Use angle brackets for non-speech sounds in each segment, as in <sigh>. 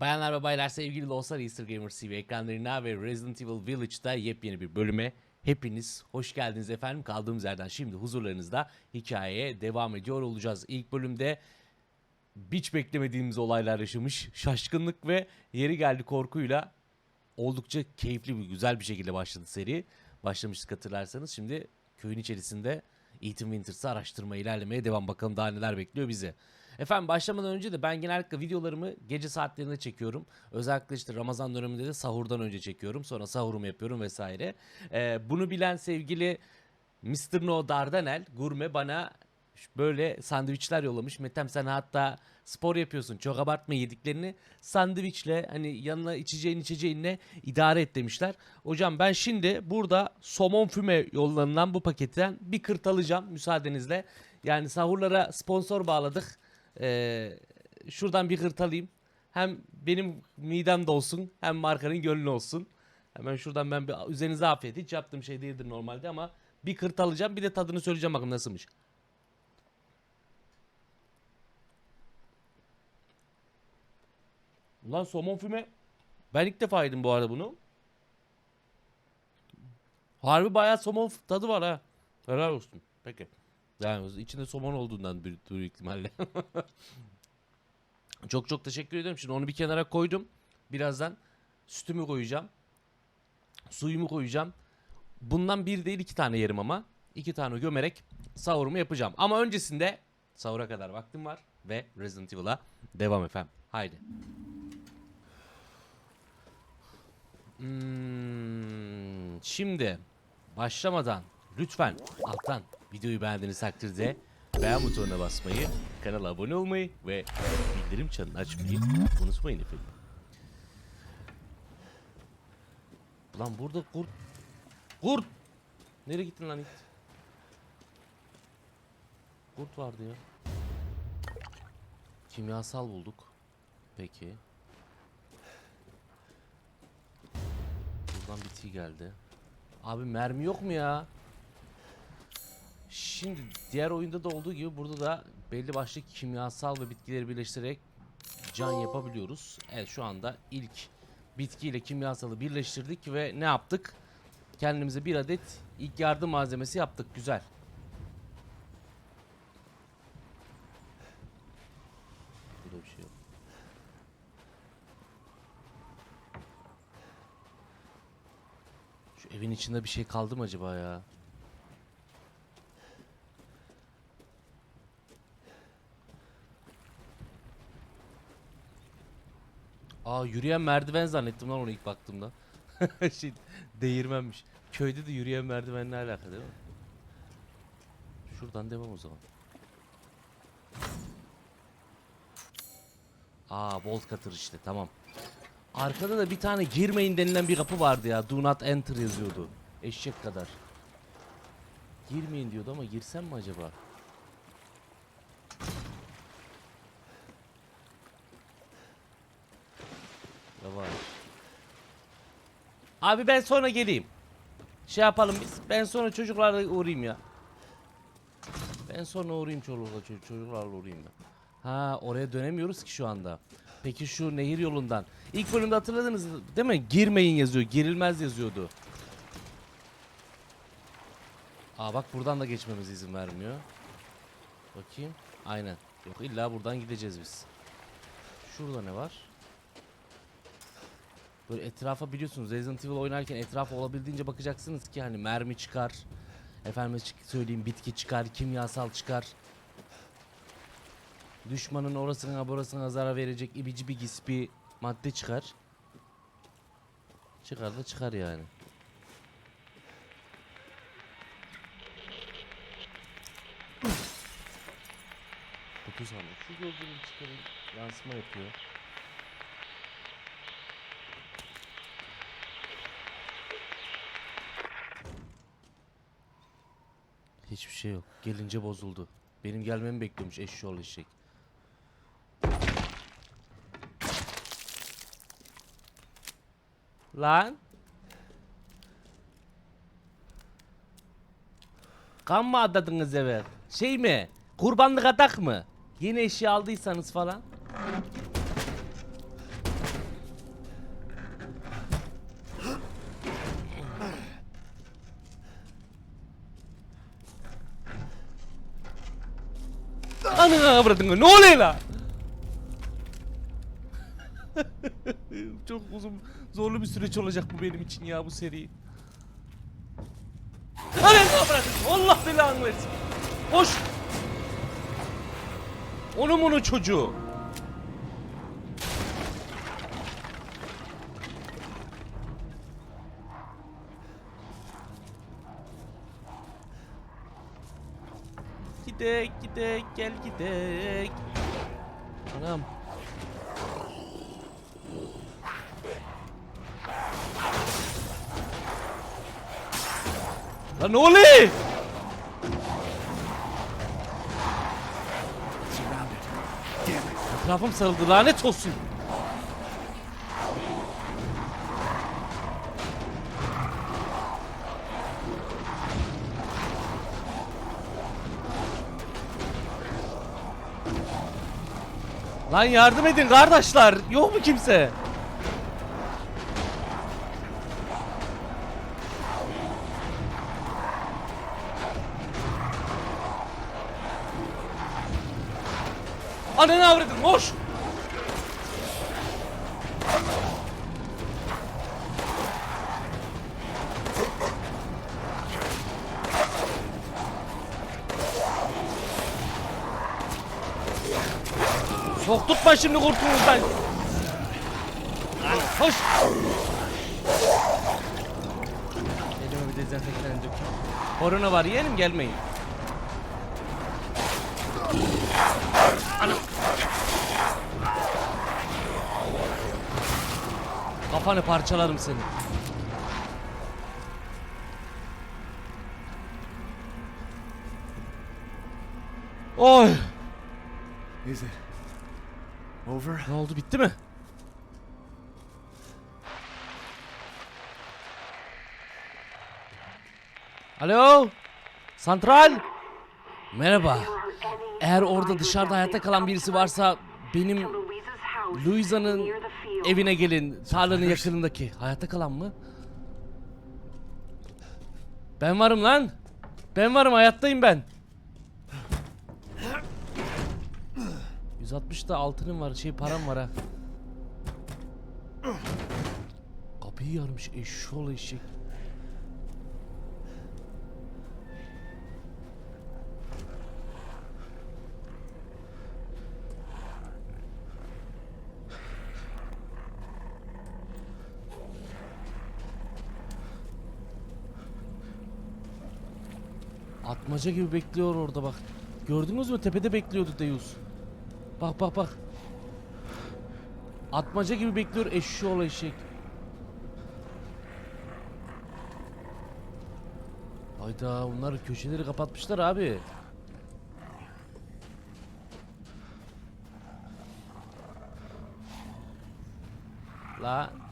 Bayanlar ve baylar sevgili dostlar Easter Gamer TV ekranlarına ve Resident Evil Village'da yepyeni bir bölüme hepiniz hoş geldiniz efendim. Kaldığımız yerden şimdi huzurlarınızda hikayeye devam ediyor olacağız. İlk bölümde hiç beklemediğimiz olaylar yaşamış, şaşkınlık ve yeri geldi korkuyla oldukça keyifli bir güzel bir şekilde başladı seri. Başlamıştık hatırlarsanız şimdi köyün içerisinde Ethan Winters'ı araştırmaya ilerlemeye devam bakalım daha neler bekliyor bizi. Efendim başlamadan önce de ben genellikle videolarımı gece saatlerinde çekiyorum. Özellikle işte Ramazan döneminde de sahurdan önce çekiyorum. Sonra sahurumu yapıyorum vesaire. Ee, bunu bilen sevgili Mr. No Dardanel gurme bana böyle sandviçler yollamış. Metem sen hatta spor yapıyorsun. Çok abartma yediklerini. Sandviçle hani yanına içeceğin içeceğinle idare et demişler. Hocam ben şimdi burada somon füme yollanılan bu paketten bir kırt alacağım müsaadenizle. Yani sahurlara sponsor bağladık. Ee, şuradan bir kırt alayım. Hem benim midem dolsun hem markanın gönlü olsun. Hemen şuradan ben bir üzerinize afiyet. Hiç yaptığım şey değildir normalde ama bir kırt alacağım. Bir de tadını söyleyeceğim bakın nasılmış. Ulan somon füme. Ben ilk defa yedim bu arada bunu. Harbi bayağı somon tadı var ha. Helal olsun. Peki. Yani içinde somon olduğundan büyük, büyük ihtimalle. <laughs> çok çok teşekkür ederim. Şimdi onu bir kenara koydum. Birazdan sütümü koyacağım. Suyumu koyacağım. Bundan bir değil iki tane yerim ama. iki tane gömerek sahurumu yapacağım. Ama öncesinde sahura kadar vaktim var. Ve Resident Evil'a devam efendim. Haydi. Hmm, şimdi başlamadan lütfen alttan videoyu beğendiğiniz takdirde beğen butonuna basmayı, kanala abone olmayı ve bildirim çanını açmayı unutmayın efendim. Lan burada kurt... Kurt! Nereye gittin lan it? Kurt vardı ya. Kimyasal bulduk. Peki. Buradan biti geldi. Abi mermi yok mu ya? Şimdi diğer oyunda da olduğu gibi burada da belli başlı kimyasal ve bitkileri birleştirerek can yapabiliyoruz. Evet şu anda ilk bitkiyle kimyasalı birleştirdik ve ne yaptık? Kendimize bir adet ilk yardım malzemesi yaptık. Güzel. Burada bir şey yok. Şu evin içinde bir şey kaldı mı acaba ya? Aa yürüyen merdiven zannettim lan onu ilk baktığımda. <laughs> şey değirmenmiş. Köyde de yürüyen merdiven ne alaka değil mi? Şuradan devam o zaman. Aa Bolt Cutter işte tamam. Arkada da bir tane girmeyin denilen bir kapı vardı ya. Do not enter yazıyordu. Eşek kadar. Girmeyin diyordu ama girsem mi acaba? Yavaş. Abi ben sonra geleyim. Şey yapalım biz. Ben sonra çocuklarla uğrayayım ya. Ben sonra uğrayayım çocuklarla, ço- çocuklarla uğrayayım ben. Ha oraya dönemiyoruz ki şu anda. Peki şu nehir yolundan. İlk bölümde hatırladınız değil mi? Girmeyin yazıyor. Girilmez yazıyordu. Aa bak buradan da geçmemize izin vermiyor. Bakayım. Aynen. Yok illa buradan gideceğiz biz. Şurada ne var? Böyle etrafa biliyorsunuz Resident Evil oynarken etrafa olabildiğince bakacaksınız ki hani mermi çıkar. Efendime çık- söyleyeyim bitki çıkar, kimyasal çıkar. Düşmanın orasına burasına zarar verecek ibici bir gispi madde çıkar. Çıkar da çıkar yani. Kutu sandım. Şu gözlüğümü çıkarayım. Yansıma yapıyor. Hiçbir şey yok. Gelince bozuldu. Benim gelmemi bekliyormuş eşşoğlu eşek. Lan. Kan mı adadınız eve? Şey mi? Kurbanlık atak mı? Yeni eşya aldıysanız falan. Ananı avradını ne oluyor la? <laughs> Çok uzun zorlu bir süreç olacak bu benim için ya bu seri. Ananı avradını Allah belanı versin. Koş. Onun onun çocuğu. Gidek gidek gel gidek. Anam. Lan ne oluyor? Etrafım sarıldı lanet olsun. Lan yardım edin kardeşler. Yok mu kimse? Ananı avradın koş. Tutma şimdi kurtulursan. Lan koş. Elime bir dezenfektan dök. Korona var yeğenim gelmeyin. Anam. Kafanı parçalarım seni. Oy. İt over? Ne oldu bitti mi? Alo? Santral? Merhaba. Eğer orada dışarıda hayatta kalan birisi varsa benim Louisa'nın evine gelin. Tarlanın yakınındaki. Hayatta kalan mı? Ben varım lan. Ben varım hayattayım ben. 160 da altınım var şey param var ha. Kapıyı yarmış eşşoğlu eşek. Atmaca gibi bekliyor orada bak. Gördünüz mü tepede bekliyordu Deus. Bak bak bak. Atmaca gibi bekliyor eşşoğlu eşek. Hayda onlar köşeleri kapatmışlar abi. La.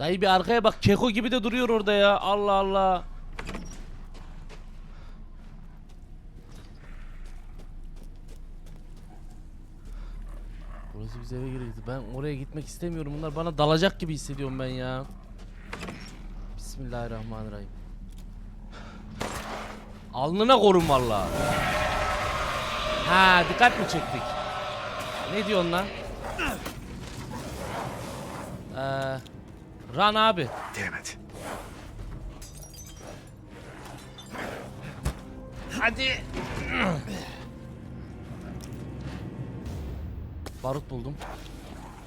Dayı bir arkaya bak keko gibi de duruyor orada ya. Allah Allah. Burası bize eve girecekti. Ben oraya gitmek istemiyorum. Bunlar bana dalacak gibi hissediyorum ben ya. Bismillahirrahmanirrahim. Alnına korun valla. Ha dikkat mi çektik? Ne diyorsun lan? Eee Run abi. Damn it. Hadi. Barut buldum.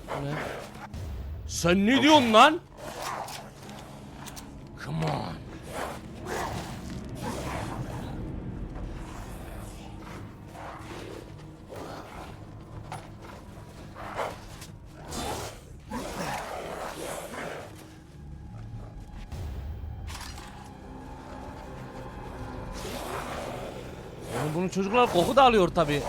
Bu ne? Sen ne diyorsun lan? Come on. Bunun çocuklar koku da alıyor tabi.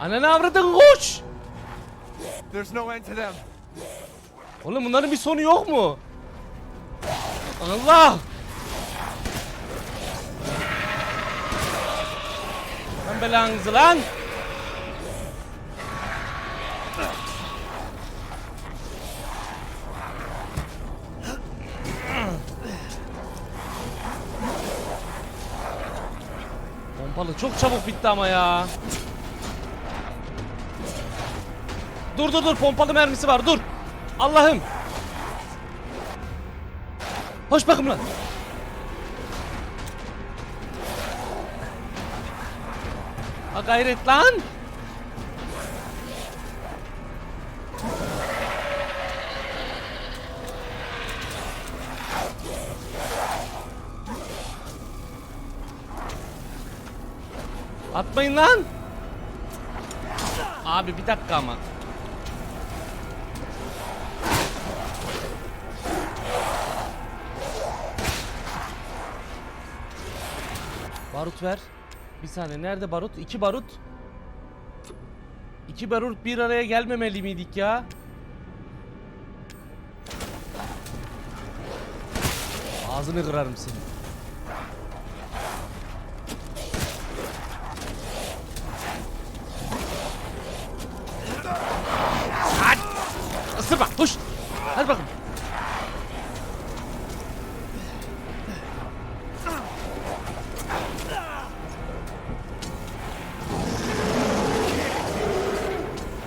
Ananı avradın koş. There's no end to them. Oğlum bunların bir sonu yok mu? Allah! Ben belanızı lan! Çok çabuk bitti ama ya. Dur dur dur pompalı mermisi var dur. Allah'ım. Hoş bakım lan. Ha gayret lan. Atmayın lan. Abi bir dakika ama. Barut ver. Bir saniye nerede barut? İki barut. İki barut bir araya gelmemeli miydik ya? Ağzını kırarım seni. Isırma. Hoş. Hadi bakalım.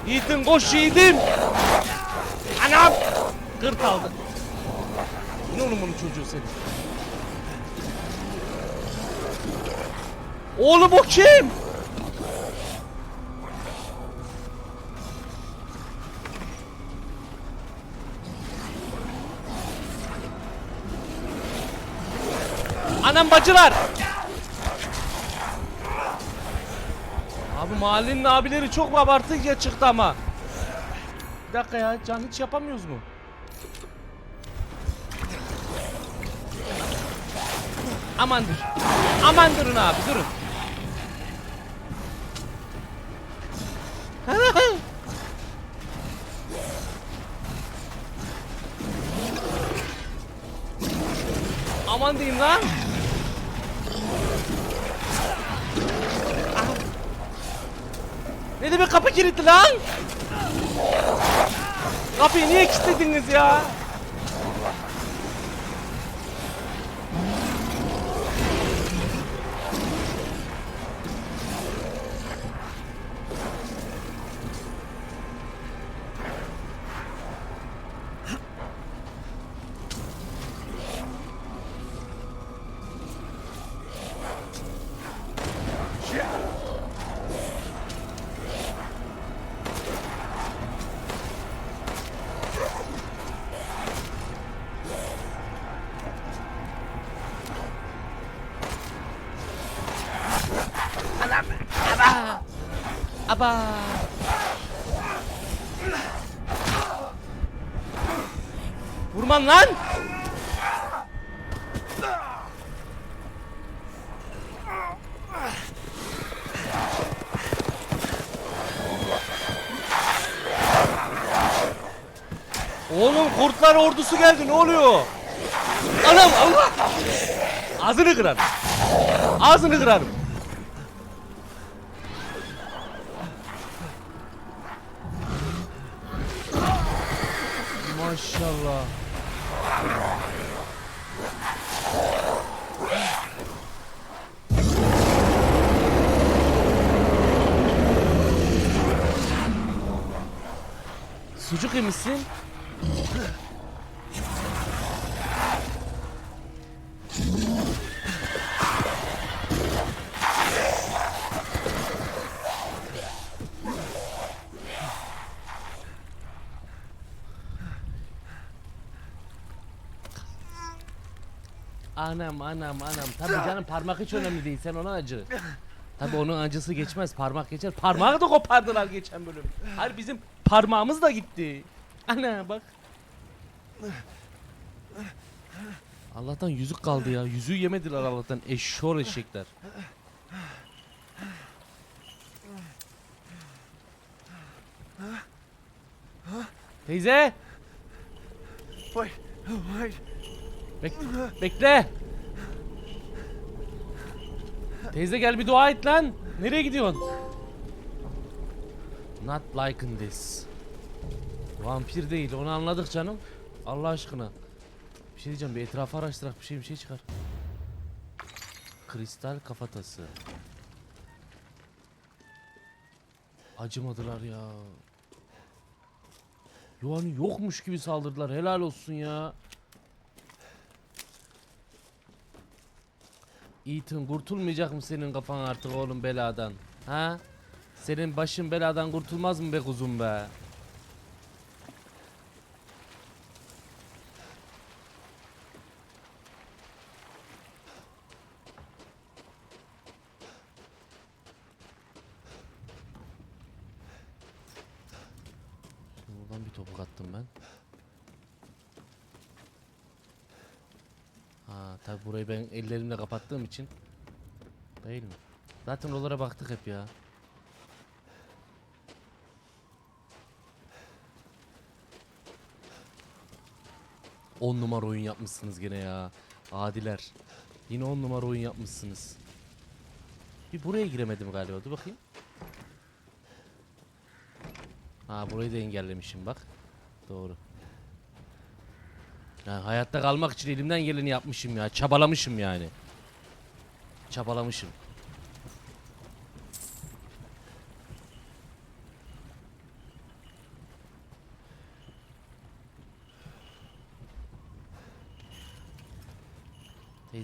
Yiğidim koş yiğidim. Anam. Kır kaldı. Ne oğlum onun çocuğu senin? Oğlum o kim? Bacılar. Abi mahallenin abileri çok abartıya çıktı ama. Bir dakika ya can hiç yapamıyoruz mu? Aman dur. Aman durun abi durun. <laughs> Aman diyeyim lan. Ne demek kapı kilitli lan? Kapıyı niye kilitlediniz ya? Aba. Vurman lan. Oğlum kurtlar ordusu geldi ne oluyor? Anam Allah! Ağzını kırarım. Ağzını kırarım. Sucuk yemişsin. Anam anam anam. Tabii canım parmak hiç önemli değil. Sen ona acı. Tabii onun acısı geçmez. Parmak geçer. Parmağı da kopardılar geçen bölüm. Hayır bizim Parmağımız da gitti. Ana bak. Allah'tan yüzük kaldı ya. Yüzüğü yemediler Allah'tan. Eşşor eşekler. Teyze. Wait, wait. Bek bekle. Teyze gel bir dua et lan. Nereye gidiyorsun? Not liking this. Vampir değil onu anladık canım. Allah aşkına. Bir şey diyeceğim bir etrafı araştırak bir şey bir şey çıkar. Kristal kafatası. Acımadılar ya. Yani yokmuş gibi saldırdılar helal olsun ya. Ethan kurtulmayacak mı senin kafan artık oğlum beladan? Ha? Senin başın beladan kurtulmaz mı be kuzum be? Buradan bir topuk attım ben. Ha tabi burayı ben ellerimle kapattığım için Değil mi? Zaten oralara baktık hep ya. On numara oyun yapmışsınız gene ya. Adiler. Yine on numara oyun yapmışsınız. Bir buraya giremedim galiba. Dur bakayım. Ha burayı da engellemişim bak. Doğru. Yani hayatta kalmak için elimden geleni yapmışım ya. Çabalamışım yani. Çabalamışım.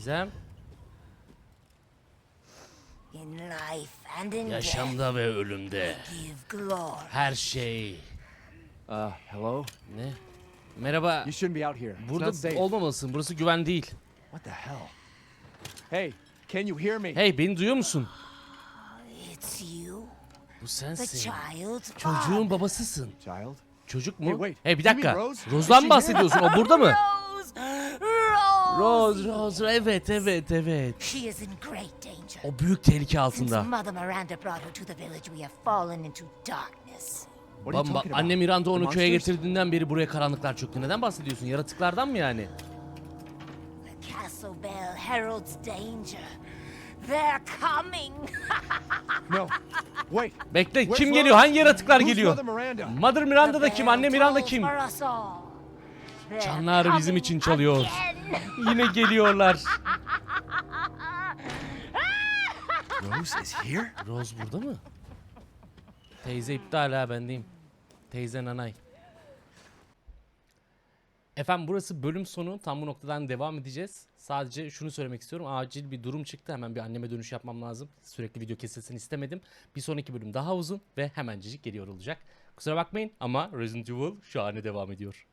Teyzem In life and in death, yaşamda ve ölümde give glory. her şey Uh, hello? ne? Merhaba. You shouldn't be out here. Burada olmamalısın. Burası güven değil. What the hell? Hey, can you hear me? Hey beni duyuyor musun? It's you, Bu the sensin. Çocuğun babasısın. Child? Çocuk Hey, mu? wait. Hey bir dakika. Rose? Rose'dan bahsediyorsun? O burada mı? Rose! Rose! Evet, evet, evet. She is in great danger. O büyük tehlike Since altında. Mother Miranda brought her to the village, we have fallen into darkness. What are you Bamba, talking about? anne Miranda onu köye getirdiğinden beri buraya karanlıklar çöktü. Neden bahsediyorsun? Yaratıklardan mı yani? The castle bell heralds danger. They're coming. <laughs> No. Wait. Bekle kim geliyor? Hangi yaratıklar geliyor? Mother Miranda? Da kim? Anne Miranda kim? Çanlar bizim için çalıyor. Yine geliyorlar. Rose is here? Rose burada mı? Teyze iptal ha bendeyim. Teyze nanay. Efendim burası bölüm sonu. Tam bu noktadan devam edeceğiz. Sadece şunu söylemek istiyorum. Acil bir durum çıktı. Hemen bir anneme dönüş yapmam lazım. Sürekli video kesilsin istemedim. Bir sonraki bölüm daha uzun ve hemencecik geliyor olacak. Kusura bakmayın ama Resident Evil şahane devam ediyor.